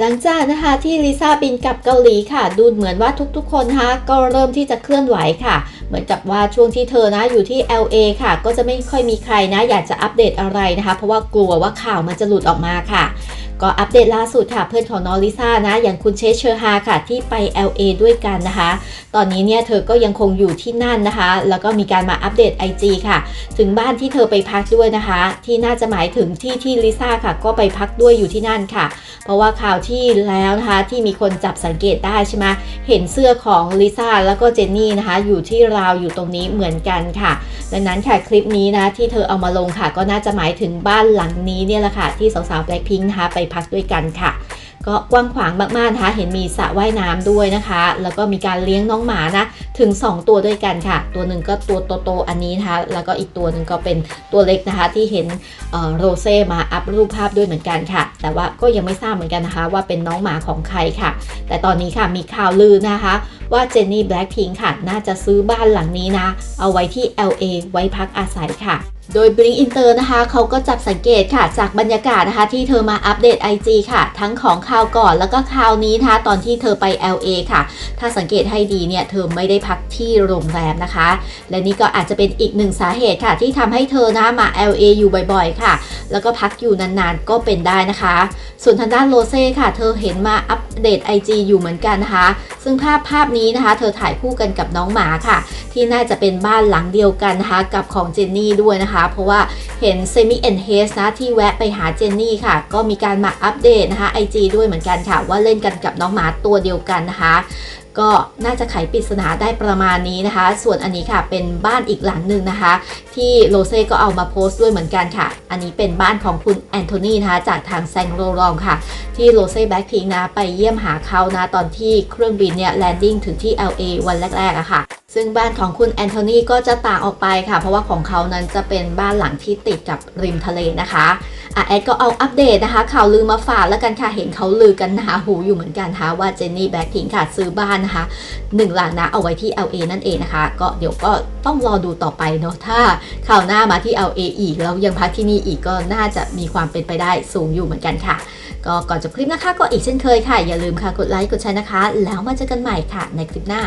หลังจากนะคะที่ลิซ่าบินกลับเกาหลีค่ะ ดูเหมือนว่าทุกๆคนฮะคะก็เริ่มที่จะเคลื่อนไหวค่ะ เหมือนกับว่าช่วงที่เธอนะอยู่ที่ LA ค่ะ ก็จะไม่ค่อยมีใครนะ อยากจะอัปเดตอะไรนะคะ เพราะว่ากลัวว่าข่าวมันจะหลุดออกมาค่ะ ก็อัปเดตล่าสุดค่ะ เพื่อนของน้องลิซ่านะ อย่างคุณเชสเชอร์ฮาค่ะ ที่ไป LA ด้วยกันนะคะ ตอนนี้เนี่ยเธอก็ยังคงอยู่ที่นั่นนะคะ แล้วก็มีการมาอัปเดต IG ค่ะ ถึงบ้านที่เธอไปพักด้วยนะคะ ที่น่าจะหมายถึงที่ที่ลิซ่าค่ะ ก็ไปพักด้วยอยู่ที่นั่นค่ะ เพราะว่าข่าวที่แล้วนะคะ ที่มีคนจับสังเกตได้ใช่ไหมเห็นเสื้อของลิซ่าแล้วก็เจนนี่นะคะ อยู่ที่ราวอยู่ตรงนี้เหมือนกันค่ะ ดังนั้นค่ะคลิปนี้นะที่เธอเอามาลงค่ะ ก็น่าจะหมายถึงบ้านหลังนี้เนี่ยแหละค่ะที่สาวๆแบล็คพิงค์นะคะไปพักด้วยกันค่ะ ก็กว้างขวางมากๆนะคะ เห็นมีสระว่ายน้ำด้วยนะคะ แล้วก็มีการเลี้ยงน้องหมานะถึง 2 ตัวด้วยกันค่ะ ตัวหนึ่งก็ตัวโตๆอันนี้นะคะแล้วก็อีกตัวหนึ่งก็เป็นตัวเล็กนะคะที่เห็นโรเซ่มาอัพรูปภาพด้วยเหมือนกันค่ะ แต่ว่าก็ยังไม่ทราบเหมือนกันนะคะ ว่าเป็นน้องหมาของใครค่ะ แต่ตอนนี้ค่ะมีข่าวลือนะคะ ว่าเจนนี่แบล็คพิงค์ค่ะ น่าจะซื้อบ้านหลังนี้นะ เอาไว้ที่ LA ไว้พักอาศัยค่ะโดย Blink Inter นะคะ เขาก็จับสังเกตค่ะ จากบรรยากาศนะคะ ที่เธอมาอัปเดต IG ค่ะ ทั้งของข่าวก่อนแล้วก็ข่าวนี้นะคะ ตอนที่เธอไป LA ค่ะ ถ้าสังเกตให้ดีเนี่ย เธอไม่ได้พักที่โรงแรมนะคะ และนี่ก็อาจจะเป็นอีกหนึ่งสาเหตุค่ะ ที่ทำให้เธอนะมา LA อยู่บ่อยๆ ค่ะ แล้วก็พักอยู่นานๆ ก็เป็นได้นะคะ ส่วนทางด้านโรเซ่ค่ะ เธอเห็นมาอัปเดต IG อยู่เหมือนกันนะคะ ซึ่งภาพภาพนี้นะคะ เธอถ่ายคู่กันกับน้องหมาค่ะ ที่น่าจะเป็นบ้านหลังเดียวกันนะคะ กับของเจนนี่ด้วยนะคะ เพราะว่าเห็นเซมิเอนเฮสนะที่แวะไปหาเจนนี่ค่ะ ก็มีการมาอัปเดตนะคะ IG ด้วยเหมือนกันค่ะ ว่าเล่นกันกับน้องหมาตัวเดียวกันนะคะ ก็น่าจะไขปริศนาได้ประมาณนี้นะคะ ส่วนอันนี้ค่ะเป็นบ้านอีกหลังหนึ่งนะคะ ที่โรเซ่ก็เอามาโพสต์ด้วยเหมือนกันค่ะ อันนี้เป็นบ้านของคุณแอนโทนีนะคะจากทางแซงโรลองค่ะ ที่โรเซ่แบ็คพิงนะไปเยี่ยมหาเขานะตอนที่เครื่องบินเนี่ยแลนดิ้งถึงที่ LA วันแรกๆอะค่ะ ซึ่งบ้านของคุณแอนโทนีก็จะต่างออกไปค่ะ เพราะว่าของเขานั้นจะเป็นบ้านหลังที่ติดกับริมทะเลนะคะอะแอดก็เอาอัปเดตนะคะ ข่าวลือมาฝากแล้วกันค่ะ เห็นเขาลือกันหนาหูอยู่เหมือนกันนะคะว่าเจนนี่แบ็คพิงค่ะซื้อบ้านนะคะหนึ่งหลังนะเอาไว้ที่ LA นั่นเองนะคะ ก็เดี๋ยวก็ต้องรอดูต่อไปเนาะถ้าข่าวหน้ามาที่ LA อีกแล้วยังพักที่นี่อีกก็น่าจะมีความเป็นไปได้สูงอยู่เหมือนกันค่ะ ก็ก่อนจบคลิปนะคะ ก็อีกเช่นเคยค่ะ อย่าลืมค่ะกดไลค์กดแชร์นะคะ แล้วมาเจอกันใหม่ค่ะในคลิปหน้า